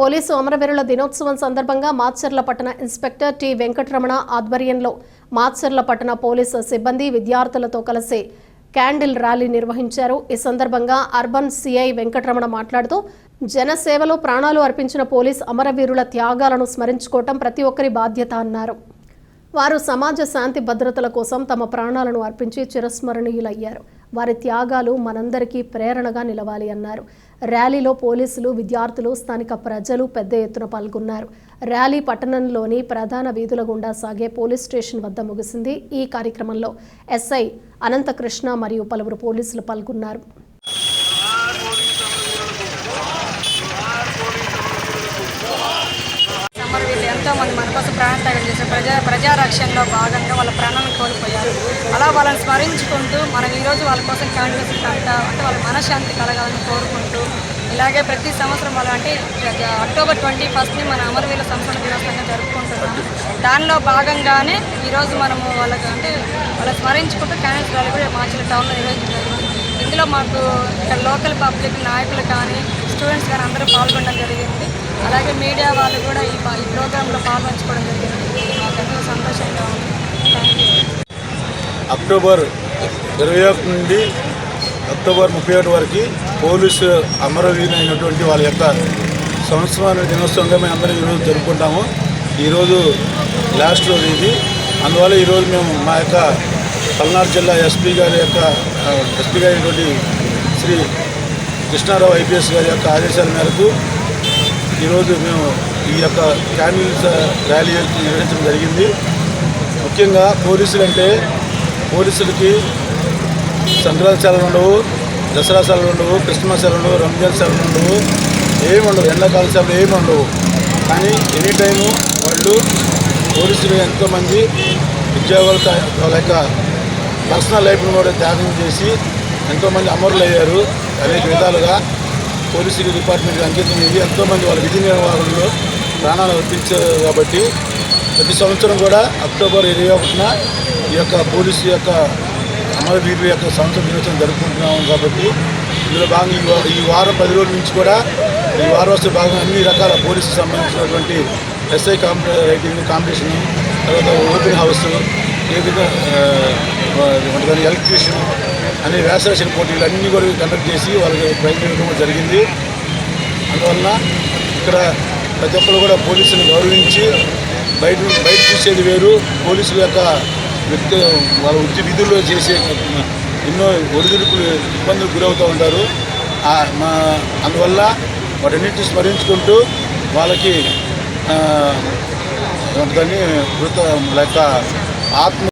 Police అమరవీరుల దినోత్సవం సందర్భంగా మాచర్ల పట్టణ ఇన్స్పెక్టర్ టి వెంకటరమణ ఆధ్వర్యంలో మాచర్ల పట్టణ పోలీసు సిబ్బంది విద్యార్థులతో కలిసి క్యాండిల్ ర్యాలీ నిర్వహించారు. ఈ సందర్భంగా అర్బన్ సిఐ వెంకటరమణ మాట్లాడుతూ జనసేవలో ప్రాణాలు అర్పించిన పోలీస్ అమరవీరుల త్యాగాలను స్మరించుకోవటం ప్రతి ఒక్కరి బాధ్యత అన్నారు. వారు సమాజ శాంతి భద్రతల కోసం తమ ప్రాణాలను అర్పించి చిరస్మరణీయులయ్యారు. వారి త్యాగాలు మనందరికీ ప్రేరణగా నిలవాలి అన్నారు. ర్యాలీలో పోలీసులు విద్యార్థులు స్థానిక ప్రజలు పెద్ద ఎత్తున పాల్గొన్నారు. ర్యాలీ పట్టణంలోని ప్రధాన వీధుల గుండా సాగే పోలీస్ స్టేషన్ వద్ద ముగిసింది ఈ కార్యక్రమంలో ఎస్ఐ అనంతకృష్ణ మరియు పలువురు పోలీసులు పాల్గొన్నారు అమరవీరులు ఎంతో మంది మన కోసం ప్రాణత్యాగం చేశారు ప్రజా ప్రజా రక్షణలో భాగంగా వాళ్ళ ప్రాణాలను కోల్పోయారు. అలా వాళ్ళని స్మరించుకుంటూ మనం ఈరోజు వాళ్ళ కోసం కాంగ్రెస్ కంట అంటే వాళ్ళ మనశ్శాంతి కలగాలని కోరుకుంటూ ఇలాగే ప్రతి సంవత్సరం వాళ్ళు అంటే అక్టోబర్ ట్వంటీ ఫస్ట్ని మన అమరవీరుల సంస్థల దినోత్సవంగా జరుపుకుంటున్నాము. దానిలో భాగంగానే ఈరోజు మనము వాళ్ళకి అంటే వాళ్ళని స్మరించుకుంటూ క్యాండిల్స్ ర్యాలీ కూడా మార్చిల టౌన్లో నిర్వహించారు. ఇందులో మాకు ఇక్కడ లోకల్ పబ్లిక్ నాయకులు కానీ స్టూడెంట్స్ కానీ అందరూ పాల్గొనడం జరిగింది. అలాగే మీడియా వాళ్ళు కూడా ఈ ఈ ప్రోగ్రాంలో పాల్పంచుకోవడం జరిగింది. సంతోషంగా ఉంది. అక్టోబర్ ఇరవై ఒకటి నుండి అక్టోబర్ ముప్పై ఒకటి వరకు పోలీసు అమరవీరులు వాళ్ళ యొక్క సంవత్సరాల దినోత్సవంగా మేము అందరం ఈరోజు జరుపుకుంటాము. ఈరోజు లాస్ట్ రోజు ఇది. అందువల్ల ఈరోజు మేము మా యొక్క పల్నాడు జిల్లా ఎస్పీ గారి యొక్క ఎస్పీ గారి అయినటువంటి శ్రీ కృష్ణారావు ఐపీఎస్ గారి యొక్క ఆదేశాల మేరకు ఈరోజు మేము ఈ యొక్క క్యాండిల్స్ ర్యాలీ నిర్వహించడం జరిగింది. ముఖ్యంగా పోలీసులు అంటే పోలీసులకి సంక్రాంతి సెలవులు ఉండవు దసరా సెలవులు ఉండవు క్రిస్మస్ సెలవులు ఉండవు రంజాన్ సెలవులు ఉండవు ఏమి ఉండవు ఎండాకాల సెలవులు ఏమి ఉండవు. కానీ ఎనీ టైము వాళ్ళు పోలీసులు ఎంతోమంది ఉద్యోగాల వాళ్ళ యొక్క పర్సనల్ లైఫ్ను కూడా త్యాగం చేసి ఎంతోమంది అమరులు అయ్యారు అనేక విధాలుగా. పోలీసు డిపార్ట్మెంట్కి అంకితం ఎంతోమంది వాళ్ళ విధి నిర్వహణలో ప్రాణాలు అర్పించారు కాబట్టి ప్రతి సంవత్సరం కూడా అక్టోబర్ ఇరవై ఒకటిన ఈ యొక్క పోలీసు యొక్క అమరవీరుల యొక్క సంవత్సర దినోత్సవం జరుపుకుంటున్నాం కాబట్టి ఇందులో భాగంగా ఈ ఈ వారం పది రోజుల నుంచి కూడా ఈ వారం వస్తే భాగంగా అన్ని రకాల పోలీసుకు సంబంధించినటువంటి ఎస్ఐ కాంపి రైటింగ్ కాంపిటీషన్ తర్వాత ఓపెన్ హౌస్ ఏ విధంగా ఎలక్ట్రీషియన్ అనే వ్యాసరేషన్ పోటీలు అన్నీ కూడా కండక్ట్ చేసి వాళ్ళకి ప్రైజ్ ఇవ్వడం జరిగింది. అందువల్ల ఇక్కడ ప్రతి ఒక్కరు కూడా పోలీసులు గౌరవించి బయట బయట చూసేది వేరు. పోలీసుల యొక్క వ్యక్తి వాళ్ళ వృత్తి విధుల్లో చేసే ఎన్నో ఒడిదుడుకులు ఇబ్బందులు గురవుతూ ఉంటారు. మా అందువల్ల వాటన్నిటిని స్మరించుకుంటూ వాళ్ళకి దాన్ని కృత ఆత్మ